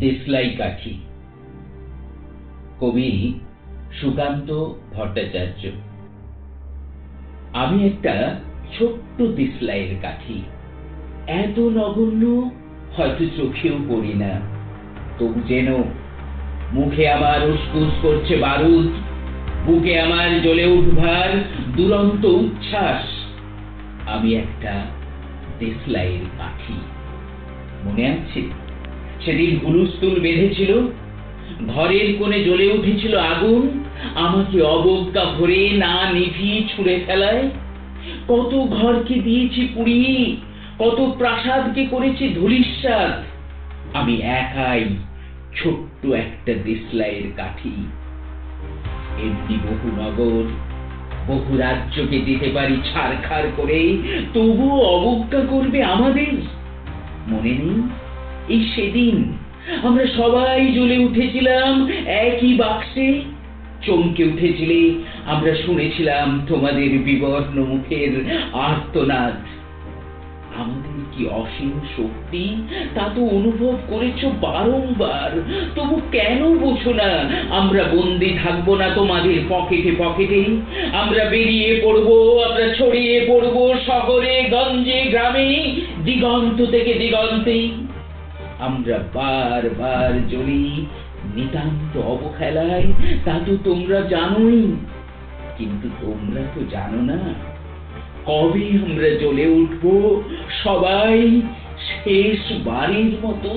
দেশলাই কাঠি কবি সুকান্ত ভট্টাচার্য। আমি একটা ছোট্ট দেশলাইয়ের কাঠি এত নগণ্য হয়তো চোখেও পড়ি না। তবু যেন মুখে আমার উসকুস করছে বারুদ, বুকে আমার জ্বলে উঠবার দুরন্ত উচ্ছ্বাস। আমি একটা দেশলাইয়ের কাঠি মনে আছে? সেদিন হুলুস্থুল বেঁধেছিল, ঘরের কোণে জ্বলে উঠেছিল আগুন, আমাকে অবজ্ঞা ভরে না নিভিয়ে ছুঁড়ে ফেলায়। কত ঘরকে দিয়েছি পুড়িয়ে কত প্রাসাদকে করেছি ধুলিস্বাদ আমি একাই ছোট্ট একটা দেশলাইয়ের কাঠি। এমনি বহু নগর, বহু রাজ্যকে দিতে পারি ছাড়খাড় করে, তবুও অবজ্ঞা করবে আমাদের। মনে নেই? এই সেদিন আমরা সবাই জ্বলে উঠেছিলাম একই বাক্সে। চমকে উঠেছিলে, আমরা শুনেছিলাম তোমাদের বিবর্ণ মুখের আর্তনাদ। আমাদের কি অসীম শক্তি? তা তো অনুভব করেছ বারংবার। তবু কেন বোঝো না, আমরা বন্দি থাকব না তোমাদের পকেটে পকেটে। আমরা বেরিয়ে পড়ব, আমরা ছড়িয়ে পড়ব শহরে, গঞ্জে, গ্রামে, দিগন্ত থেকে দিগন্তে। আমরা বারবার জ্বলি, নিতান্ত অবহেলায়। তা তো তোমরা জানোই। কিন্তু তোমরা তো জানো না, কবে আমরা জ্বলে উঠবো? সবাই শেষ বাড়ির মতো।